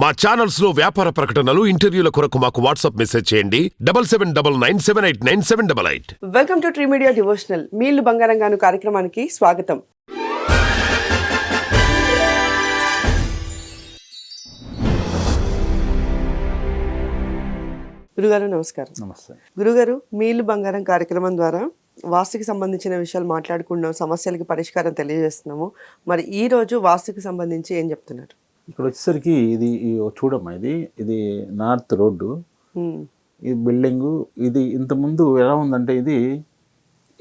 మా ఛానల్స్లో వ్యాపార ప్రకటనలు ఇంటర్వ్యూల కొరకు మాకు వాట్సాప్ మెసేజ్ చేయండి. Double seven double nine seven eight nine seven double eight. Welcome to tree media devotional. మీళ్ళు బంగారం గాను కార్యక్రమానికి స్వాగతం. గురుగారు నమస్కారం. నమస్తే. గురుగారు మీళ్ళు బంగారం కార్యక్రమం ద్వారా వాస్తుకి సంబంధించిన విషయాలు మాట్లాడుకుంటున్నాం సమస్యలకి పరిష్కారం తెలియజేస్తున్నాము. మరి ఈ రోజు వాస్తుకి సంబంధించి ఏం చెప్తున్నారు? ఇక్కడ వచ్చేసరికి ఇది చూడమ్మా ఇది ఇది నార్త్ రోడ్డు. ఈ బిల్డింగు ఇది ఇంతకుముందు ఎలా ఉందంటే ఇది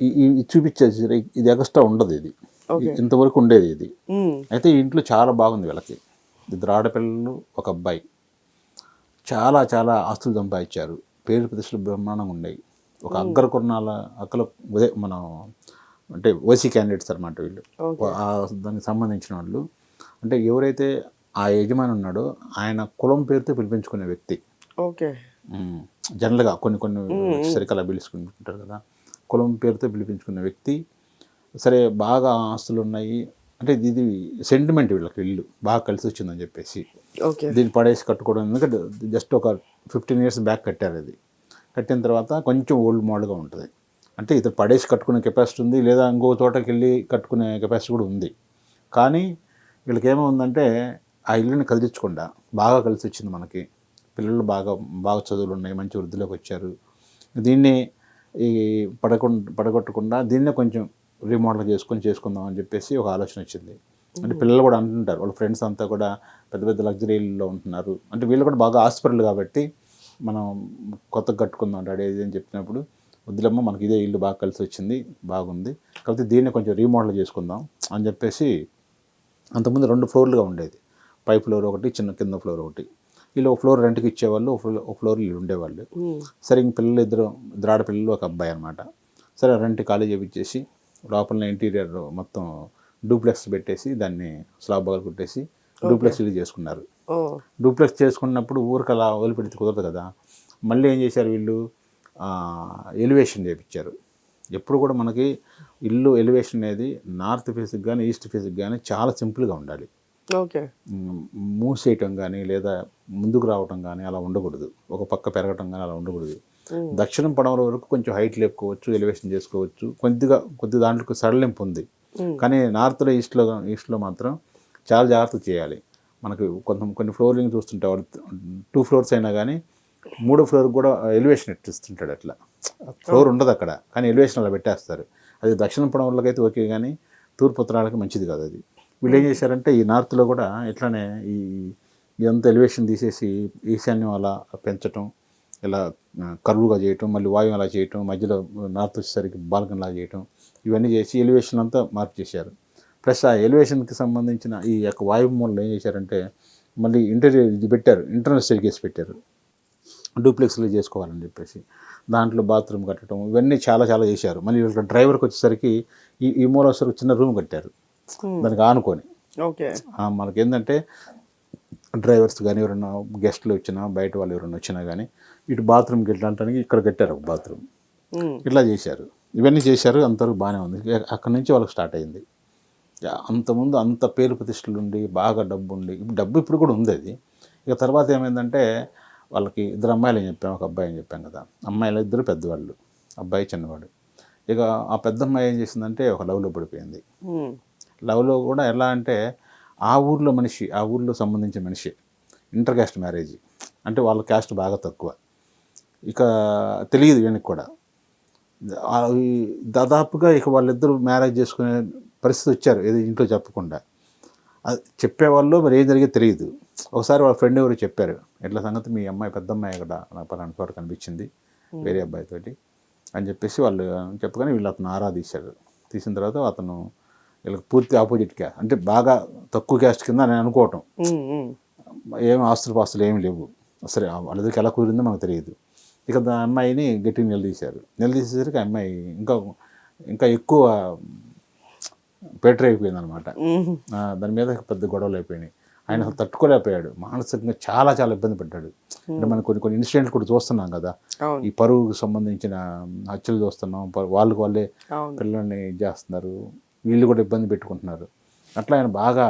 ఈ ఇది చూపించేది సరే, ఇది ఎక్స్ట్రా ఉండదు ఇది. ఇంతవరకు ఉండేది ఇది. అయితే ఇంట్లో చాలా బాగుంది వీళ్ళకి. ఇద్దరు ఆడపిల్లలు ఒక అబ్బాయి. చాలా చాలా ఆస్తులు సంపాదించారు. పేరు ప్రతిష్టలు బ్రహ్మాండంగా ఉన్నాయి. ఒక అగ్ర కొన్నాళ్ళ అక్కల ఉదే మనం అంటే ఓసీ క్యాండిడేట్స్ అనమాట వీళ్ళు. దానికి సంబంధించిన వాళ్ళు. అంటే ఎవరైతే ఆ యజమాని ఉన్నాడో. ఆయన కులం పేరుతో పిలిపించుకునే వ్యక్తి. ఓకే. జనరల్గా కొన్ని కొన్ని సరికలా పిలుచుకుంటారు కదా. కులం పేరుతో పిలిపించుకునే వ్యక్తి. సరే బాగా ఆస్తులు ఉన్నాయి. అంటే ఇది- ఇది సెంటిమెంట్ వీళ్ళకి ఇల్లు. బాగా కలిసి వచ్చిందని చెప్పేసి. ఓకే. దీన్ని పడేసి కట్టుకోవడం ఎందుకంటే జస్ట్ ఒక ఫిఫ్టీన్ ఇయర్స్ బ్యాక్ కట్టారు అది. కట్టిన తర్వాత కొంచెం ఓల్డ్ మోడల్గా ఉంటుంది. అంటే ఇతను పడేసి కట్టుకునే కెపాసిటీ ఉంది లేదా ఇంకో చోటకి వెళ్ళి కట్టుకునే కెపాసిటీ కూడా ఉంది. కానీ వీళ్ళకి ఏమవుందంటే ఆ ఇల్లుని కదిలించకుండా బాగా కలిసి వచ్చింది మనకి. పిల్లలు బాగా బాగా చదువులు ఉన్నాయి మంచి వృద్ధిలోకి వచ్చారు. దీన్ని ఈ పడకుండా పడగొట్టకుండా దీన్నే కొంచెం రీమోడల్ చేసుకొని చేసుకుందాం అని చెప్పేసి ఒక ఆలోచన వచ్చింది. అంటే పిల్లలు కూడా అంటుంటారు. వాళ్ళ ఫ్రెండ్స్ అంతా కూడా పెద్ద పెద్ద లగ్జరీల్లో ఉంటున్నారు. అంటే వీళ్ళు కూడా బాగా ఆస్పిరల్ కాబట్టి మనం కొత్తగా కట్టుకుందాం డాడీ ఇది అని చెప్పినప్పుడు వద్దులమ్మ మనకి ఇదే ఇల్లు బాగా కలిసి వచ్చింది బాగుంది. కాకపోతే దీన్ని కొంచెం రీమోడల్ చేసుకుందాం అని చెప్పేసి అంతకుముందు రెండు ఫ్లోర్లుగా ఉండేది. పై ఫ్లోర్ ఒకటి చిన్న కింద ఫ్లోర్ ఒకటి. వీళ్ళు ఒక ఫ్లోర్ రెంట్కి ఇచ్చేవాళ్ళు ఒక ఫ్లో- ఒక ఫ్లోర్ వీళ్ళు ఉండేవాళ్ళు. సరే ఇంక పిల్లలు ఇద్దరు ఇద్దరు ఆడపిల్లలు ఒక అబ్బాయి అనమాట సరే రెంట్ ఖాళీ చేపించేసి లోపల ఇంటీరియర్ మొత్తం డూప్లెక్స్ పెట్టేసి దాన్ని స్లాబ్ బాగా కుట్టేసి డూప్లెక్స్ ఇల్లు చేసుకున్నారు. డూప్లెక్స్ చేసుకున్నప్పుడు ఊరికి అలా వదిలిపెడితే కుదరదు కదా. మళ్ళీ ఏం చేశారు వీళ్ళు? ఎలివేషన్ చేయించారు ఎప్పుడు కూడా మనకి ఇల్లు ఎలివేషన్ అనేది నార్త్ ఫేస్కి కానీ ఈస్ట్ ఫేస్కి కానీ చాలా సింపుల్గా ఉండాలి. మూసేయటం కానీ లేదా ముందుకు రావటం కానీ అలా ఉండకూడదు. ఒక పక్క పెరగటం కానీ అలా ఉండకూడదు. దక్షిణం పడమర వరకు కొంచెం హైట్ లేపుకోవచ్చు ఎలివేషన్ చేసుకోవచ్చు. కొద్దిగా కొద్ది దాంట్లో సడలింపు ఉంది. కానీ నార్త్లో ఈస్ట్లో ఈస్ట్లో మాత్రం చాలా జాగ్రత్త చేయాలి. మనకు కొంత కొన్ని ఫ్లోరింగ్ చూస్తుంటే టూ ఫ్లోర్స్ అయినా కానీ మూడో ఫ్లోర్ కూడా ఎలివేషన్ ఎట్టిస్తుంటాడు అట్లా. ఫ్లోర్ ఉండదు అక్కడ. కానీ ఎలివేషన్ అలా పెట్టేస్తారు. అది దక్షిణ పడమరలోకి అయితే ఓకే కానీ తూర్పు ఉత్తరాలకి మంచిది కాదు అది. వీళ్ళు ఏం చేశారంటే ఈ నార్త్లో కూడా ఇట్లానే ఈ ఇదంతా ఎలివేషన్ తీసేసి ఈశాన్యం అలా పెంచటం ఇలా కరువుగా చేయటం మళ్ళీ వాయువు అలా చేయటం మధ్యలో నార్త్ వచ్చేసరికి బాల్కన్ అలా చేయటం ఇవన్నీ చేసి ఎలివేషన్ అంతా మార్పు చేశారు. ప్లస్ ఆ ఎలివేషన్కి సంబంధించిన ఈ యొక్క వాయువు మూలలో ఏం చేశారంటే మళ్ళీ ఇంటీరియర్ ఇది పెట్టారు ఇంటర్నల్ స్టేర్కేస్ పెట్టారు. డూప్లెక్స్లో చేసుకోవాలని చెప్పేసి. దాంట్లో బాత్రూమ్ కట్టడం ఇవన్నీ చాలా చాలా చేశారు. మళ్ళీ డ్రైవర్కి వచ్చేసరికి ఈ ఈ మూల వచ్చేసరికి చిన్న రూమ్ కట్టారు. దానికి ఆనుకొని. మనకి ఏంటంటే డ్రైవర్స్ కానీ ఎవరైనా గెస్ట్లు వచ్చినా బయట వాళ్ళు ఎవరైనా వచ్చినా కానీ ఇటు బాత్రూమ్కి వెళ్ళడానికి ఇక్కడ కట్టారు ఒక బాత్రూమ్. ఉమ్, ఇట్లా చేశారు. ఇవన్నీ చేశారు అంతవరకు బాగానే ఉంది. అక్కడి నుంచి వాళ్ళకి స్టార్ట్ అయింది. అంతకుముందు అంత పేరు ప్రతిష్టలు ఉండి బాగా డబ్బు ఉండి డబ్బు ఇప్పుడు కూడా ఉంది అది. ఇక తర్వాత ఏమైందంటే వాళ్ళకి ఇద్దరు అమ్మాయిలు అని చెప్పాం ఒక అబ్బాయి అని చెప్పాం కదా. అమ్మాయిలు ఇద్దరు పెద్దవాళ్ళు. అబ్బాయి చిన్నవాడు. ఇక ఆ పెద్ద అమ్మాయి ఏం చేసిందంటే ఒక లవ్లో పడిపోయింది. ఉమ్, లవ్లో కూడా ఎలా అంటే ఆ ఊర్లో మనిషి ఆ ఊర్లో సంబంధించిన మనిషి ఇంటర్ క్యాస్ట్ మ్యారేజ్. అంటే వాళ్ళ క్యాస్ట్ బాగా తక్కువ. ఇక తెలియదు వీళ్ళకి కూడా. దాదాపుగా ఇక వాళ్ళిద్దరూ మ్యారేజ్ చేసుకునే పరిస్థితి వచ్చారు ఏదో ఇంట్లో చెప్పకుండా. అది చెప్పేవాళ్ళు మరి ఏం జరిగేది తెలియదు. ఒకసారి వాళ్ళ ఫ్రెండ్ ఎవరు చెప్పారు ఇట్లా సంగతి? మీ అమ్మాయి పెద్ద అమ్మాయి ఇక్కడ నాకు పలానా చోట కనిపించింది వేరే అబ్బాయితోటి. అని చెప్పేసి వాళ్ళు చెప్పగానే వీళ్ళు అతను ఆరా తీశారు. తీసిన తర్వాత అతను వీళ్ళకి పూర్తి ఆపోజిట్ క్యాస్ట్ అంటే బాగా తక్కువ క్యాస్ట్ కింద నేను అనుకోవటం. ఉమ్, ఉమ్, ఏం ఆస్తులు పాస్తులు ఏమి లేవు. అసలు వాళ్ళిద్దరికి ఎలా కుదిరిందో మనకు తెలియదు. ఇక అమ్మాయిని గట్టిగా నిలదీశారు. నిలదీసేసరికి అమ్మాయి ఇంకా ఇంకా ఎక్కువ బెటర్ అయిపోయింది అనమాట దాని మీద పెద్ద గొడవలు అయిపోయినాయి. ఆయన అసలు తట్టుకోలేకపోయాడు. మానసికంగా చాలా చాలా ఇబ్బంది పడ్డాడు. అంటే మనం కొన్ని కొన్ని ఇన్సిడెంట్లు కూడా చూస్తున్నాం కదా. ఈ పరువుకు సంబంధించిన హత్యలు చూస్తున్నాం. వాళ్ళకి వాళ్ళే పిల్లల్ని ఇది చేస్తున్నారు. వీళ్ళు కూడా ఇబ్బంది పెట్టుకుంటున్నారు. అట్లా ఆయన బాగా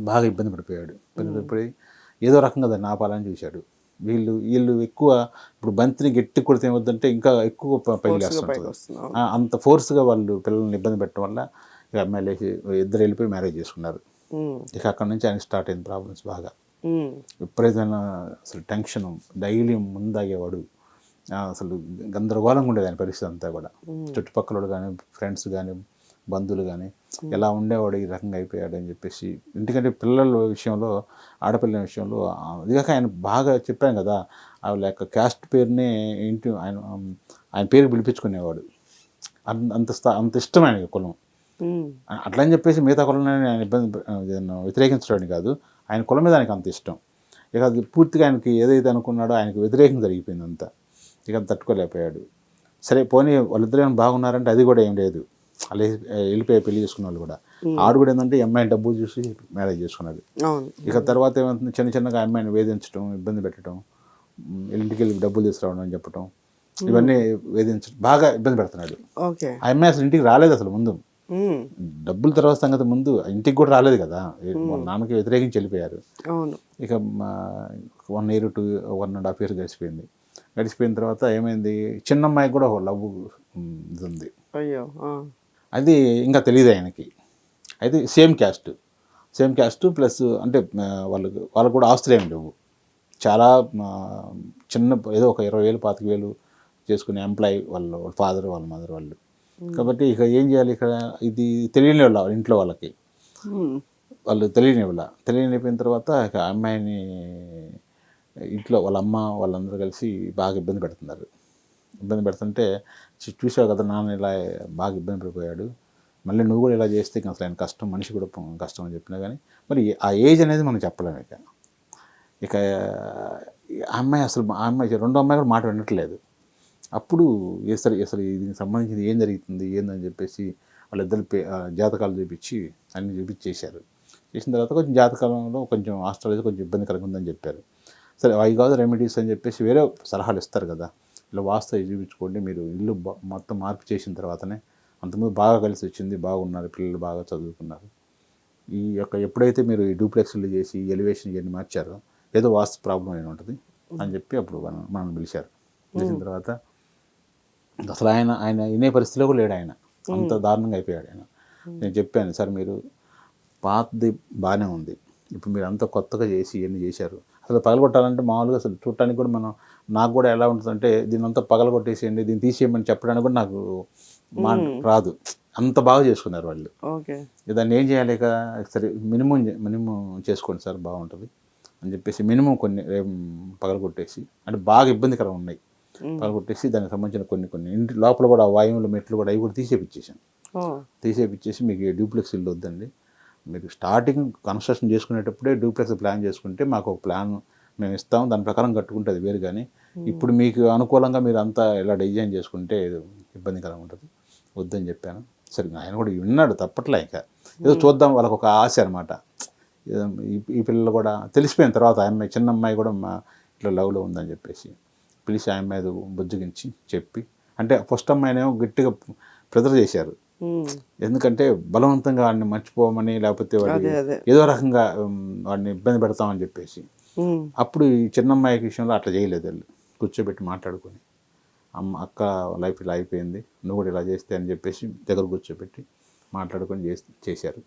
బాగా ఇబ్బంది పడిపోయాడు. ఇబ్బంది పడిపోయి ఏదో రకంగా దాన్ని ఆపాలని చూశాడు. వీళ్ళు వీళ్ళు ఎక్కువ ఇప్పుడు బంతిని గట్టి కొడితే ఏమవుతుందంటే ఇంకా ఎక్కువ ప- పైకి పైకి లేస్తుంటుంది. వస్తున్నాం ఆ, అంత ఫోర్స్గా వాళ్ళు పిల్లల్ని ఇబ్బంది పెట్టడం వల్ల ఇక ఎమ్మెల్యే ఇద్దరు వెళ్ళిపోయి మ్యారేజ్ చేసుకున్నారు. ఇక అక్కడ నుంచి ఆయన స్టార్ట్ అయింది ప్రాబ్లమ్స్ బాగా. విపరీతమైన అసలు టెన్షన్ డైలీ ముందాగేవాడు. అసలు గందరగోళంగా ఉండేది ఆయన పరిస్థితి అంతా కూడా. చుట్టుపక్కల కానీ ఫ్రెండ్స్ కానీ బంధువులు కానీ ఎలా ఉండేవాడు ఈ రకంగా అయిపోయాడు అని చెప్పేసి ఎందుకంటే పిల్లల విషయంలో ఆడపిల్లల విషయంలో ఆ, అదిగాక ఆయన బాగా చెప్పాను కదా ఆ యొక్క క్యాస్ట్ పేరునే ఇంటి ఆయన ఆయన పేరు పిలిపించుకునేవాడు. అంత అంత ఇష్టం ఆయనకి కులం. అట్లా అని చెప్పేసి మిగతా కులం ఆయన ఇబ్బంది వ్యతిరేకించడం కాదు ఆయన కులం మీద ఆయనకు అంత ఇష్టం. ఇక అది పూర్తిగా ఆయనకి ఏదైతే అనుకున్నాడో ఆయనకు వ్యతిరేకం జరిగిపోయింది అంతా ఇక తట్టుకోలేకపోయాడు. సరే పోనీ వాళ్ళిద్దరు ఏమైనా బాగున్నారంటే అది కూడా ఏం లేదు. అలా వెళ్ళిపోయి పెళ్ళి చేసుకున్న వాళ్ళు కూడా. ఆడు కూడా ఏంటంటే అమ్మాయిని డబ్బు చూసి మ్యారేజ్ చేసుకున్నాడు. అవును. ఇక తర్వాత ఏమవుతుంది? చిన్న చిన్నగా అమ్మాయిని వేధించడం ఇబ్బంది పెట్టడం ఇంటికి వెళ్ళి డబ్బులు తీసుకురావడం అని చెప్పడం ఇవన్నీ వేధించడం బాగా ఇబ్బంది పెడుతున్నాడు. ఆ అమ్మాయి అసలు ఇంటికి రాలేదు అసలు ముందు. డబ్బుల తర్వాత సంగతి ముందు. ఇంటికి కూడా రాలేదు కదా. నాన్నకి వ్యతిరేకించి వెళ్ళిపోయారు. ఇక one year two one and half year గడిచిపోయింది. గడిచిపోయిన తర్వాత ఏమైంది? చిన్న అమ్మాయికి కూడా ఒక లవ్ ఇది ఉంది. అయ్యో అది ఇంకా తెలియదు ఆయనకి. అయితే same caste. Same caste plus అంటే వాళ్ళకు వాళ్ళకు కూడా ఆస్తులు ఏమి లేవు. చాలా చిన్న ఏదో ఒక ఇరవై వేలు పాతిక వేలు చేసుకునే ఎంప్లాయ్ వాళ్ళు వాళ్ళ ఫాదర్ వాళ్ళ మదర్ వాళ్ళు. కాబట్టి ఇక ఏం చేయాలి? ఇక్కడ ఇది తెలియని వాళ్ళ ఇంట్లో వాళ్ళకి. వాళ్ళు తెలియని వాళ్ళ. తెలియని అయిపోయిన తర్వాత ఇక అమ్మాయిని ఇంట్లో వాళ్ళ అమ్మ వాళ్ళందరూ కలిసి బాగా ఇబ్బంది పెడుతున్నారు. ఇబ్బంది పెడుతుంటే చూసావు కదా నాన్న ఇలా బాగా ఇబ్బంది పడిపోయాడు. మళ్ళీ నువ్వు కూడా ఇలా చేస్తే ఇంకా అసలు ఆయన కష్టం మనిషి కూడా కష్టం అని చెప్పినా కానీ మరి ఆ ఏజ్ అనేది మనం చెప్పలేము ఇక. ఇక ఆ అమ్మాయి అసలు ఆ అమ్మాయి రెండో అమ్మాయి కూడా మాట వినట్లేదు. అప్పుడు అసలు అసలు దీనికి సంబంధించింది ఏం జరుగుతుంది ఏందని చెప్పేసి వాళ్ళిద్దరు పే జాతకాలు చూపించి అన్ని చూపించేశారు. చేసిన తర్వాత కొంచెం జాతకాలంలో కొంచెం ఆస్ట్రాలజీ కొంచెం ఇబ్బంది ఉందని చెప్పారు. సరే అవి కాదు రెమెడీస్ అని చెప్పేసి వేరే సలహాలు ఇస్తారు కదా. ఇలా వాస్తు అవి చూపించుకోండి. మీరు ఇల్లు మొత్తం మార్పు చేసిన తర్వాతనే అంతకుముందు బాగా కలిసి వచ్చింది బాగున్నారు పిల్లలు బాగా చదువుకున్నారు. ఈ యొక్క ఎప్పుడైతే మీరు ఈ డూప్లెక్స్లు చేసి ఎలివేషన్ ఇవన్నీ మార్చారో ఏదో వాస్తు ప్రాబ్లం అయిన ఉంటుంది అని చెప్పి అప్పుడు మనం మనం పిలిచారు. పిలిచిన తర్వాత అసలు ఆయన ఆయన వినే పరిస్థితిలో కూడా లేడు ఆయన. అంత దారుణంగా అయిపోయాడు ఆయన. నేను చెప్పాను సార్ మీరు పాతది బాగానే ఉంది. ఇప్పుడు మీరు అంత కొత్తగా చేసి ఇవన్నీ చేశారు. అసలు పగలగొట్టాలంటే మామూలుగా అసలు చూడటానికి కూడా మనం నాకు కూడా ఎలా ఉంటుందంటే దీని అంతా పగలగొట్టేసేయండి దీన్ని తీసేయమని చెప్పడానికి కూడా నాకు మా రాదు. అంత బాగా చేసుకున్నారు వాళ్ళు. దాన్ని ఏం చేయాలి ఇక? సరే మినిమం మినిమం చేసుకోండి సార్ బాగుంటుంది అని చెప్పేసి మినిమం కొన్ని పగలగొట్టేసి అంటే బాగా ఇబ్బందికరం ఉన్నాయి. పగలగొట్టేసి దానికి సంబంధించిన కొన్ని కొన్ని ఇంటి లోపల కూడా ఆ వాయువులు మెట్లు కూడా అవి కూడా తీసేపిచ్చేసాను. తీసేపిచ్చేసి మీకు ఈ డూప్లెక్స్ ఇల్లు వద్దండి. మీరు స్టార్టింగ్ కన్స్ట్రక్షన్ చేసుకునేటప్పుడే డూప్లెక్స్ ప్లాన్ చేసుకుంటే మాకు ఒక ప్లాన్ మేము ఇస్తాం. దాని ప్రకారం కట్టుకుంటే అది వేరు కానీ ఇప్పుడు మీకు అనుకూలంగా మీరు అంతా ఇలా డిజైన్ చేసుకుంటే ఇబ్బందికరంగా ఉంటుంది. వద్దని చెప్పాను. సరే ఆయన కూడా విన్నాడు తప్పట్లే ఇంకా. ఏదో చూద్దాం వాళ్ళకి ఒక ఆశ అనమాట ఈ పిల్లలు కూడా తెలిసిపోయిన తర్వాత ఆ అమ్మాయి చిన్న అమ్మాయి కూడా మా ఇట్లా లవ్లో ఉందని చెప్పేసి పిలిచి ఆ అమ్మాయి బుజ్జగించి చెప్పి అంటే ఫస్ట్ అమ్మాయినేమో గట్టిగా ప్రెజర్ చేశారు. ఎందుకంటే బలవంతంగా వాడిని మర్చిపోమని లేకపోతే వాడి అదే అదే. ఏదో రకంగా వాడిని ఇబ్బంది పెడతామని చెప్పేసి. ఉమ్, అప్పుడు ఈ చిన్న అమ్మాయి విషయంలో అట్లా చేయలేదు వాళ్ళు. కూర్చోబెట్టి మాట్లాడుకొని అమ్మ అక్క లైఫ్ ఇలా అయిపోయింది నువ్వు కూడా ఇలా చేస్తే అని చెప్పేసి దగ్గర కూర్చోబెట్టి మాట్లాడుకొని చేసి చేశారు.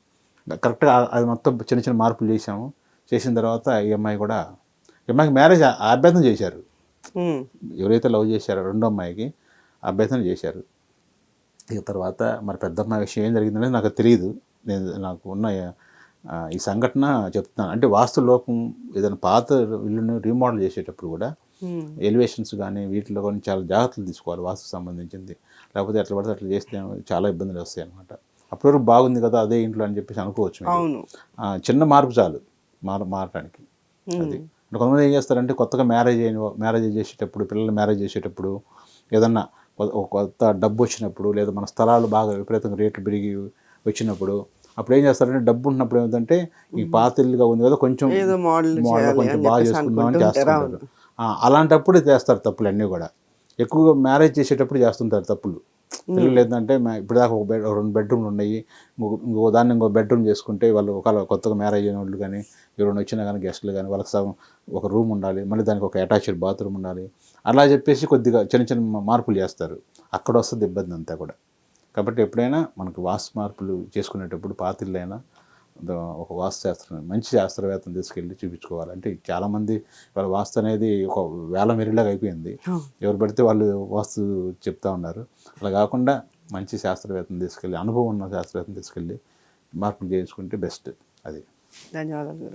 కరెక్ట్గా అది మొత్తం చిన్న చిన్న మార్పులు చేశాము. చేసిన తర్వాత ఈ అమ్మాయి కూడా ఈ అమ్మాయికి మ్యారేజ్ అభ్యర్థన చేశారు. ఉమ్, ఎవరైతే లవ్ చేశారో రెండో అమ్మాయికి అభ్యర్థన చేశారు. ఇక తర్వాత మరి పెద్ద అమ్మాయి విషయం ఏం జరిగిందనేది నాకు తెలియదు నేను నాకు ఉన్న ఈ సంఘటన చెప్తున్నాను. అంటే వాస్తు లోపం ఏదైనా పాత ఇల్లుని రీమోడల్ చేసేటప్పుడు కూడా ఎలివేషన్స్ కానీ వీటిలో కానీ చాలా జాగ్రత్తలు తీసుకోవాలి వాస్తు సంబంధించింది. లేకపోతే ఎట్లా పడితే అట్లా చేస్తే చాలా ఇబ్బందులు వస్తాయి అనమాట అప్పటి వరకు బాగుంది కదా అదే ఇంట్లో అని చెప్పేసి అనుకోవచ్చు చిన్న మార్పు చాలు మార మారటానికి. అది. అంటే కొంతమంది ఏం చేస్తారంటే కొత్తగా మ్యారేజ్ అయిన మ్యారేజ్ చేసేటప్పుడు పిల్లలు మ్యారేజ్ చేసేటప్పుడు ఏదన్నా కొత్త డబ్బు వచ్చినప్పుడు లేదా మన స్థలాలు బాగా విపరీతంగా రేట్లు పెరిగి వచ్చినప్పుడు అప్పుడు ఏం చేస్తారంటే డబ్బు ఉన్నప్పుడు ఏమిటంటే ఈ పాత ఇల్లుగా ఉంది కదా కొంచెం మోడల్ కొంచెం బాగా చేసుకుందామని చేస్తుంటారు. ఆ, అలాంటప్పుడు చేస్తారు తప్పులు అన్నీ కూడా. ఎక్కువగా మ్యారేజ్ చేసేటప్పుడు చేస్తుంటారు తప్పులు. పిల్లలు ఏంటంటే మా ఇప్పుడు దాకా ఒక బెడ్ రెండు బెడ్రూమ్లు ఉన్నాయి. ఇంకో ఇంకో దాన్ని ఇంకో బెడ్రూమ్ చేసుకుంటే వాళ్ళు ఒకవేళ కొత్తగా మ్యారేజ్ అయిన వాళ్ళు కానీ ఎవరైనా వచ్చినా కానీ గెస్ట్లు కానీ వాళ్ళకి సగం ఒక రూమ్ ఉండాలి. మళ్ళీ దానికి ఒక అటాచ్డ్ బాత్రూమ్ ఉండాలి. అలా చెప్పేసి కొద్దిగా చిన్న చిన్న మార్పులు చేస్తారు. అక్కడ వస్తుంది ఇబ్బంది అంతా కూడా. కాబట్టి ఎప్పుడైనా మనకు వాస్తు మార్పులు చేసుకునేటప్పుడు పాతిళ్ళైనా ఒక వాస్తు శాస్త్రం మంచి శాస్త్రవేత్తను తీసుకెళ్ళి చూపించుకోవాలి అంటే చాలామంది వాళ్ళ వాస్తు అనేది ఒక వేల మెరిలాగా అయిపోయింది. ఎవరు పడితే వాళ్ళు వాస్తు చెప్తా ఉన్నారు. అలా కాకుండా మంచి శాస్త్రవేత్తను తీసుకెళ్ళి అనుభవం ఉన్న శాస్త్రవేత్తను తీసుకెళ్ళి మార్పులు చేయించుకుంటే బెస్ట్ అది. ధన్యవాదాలు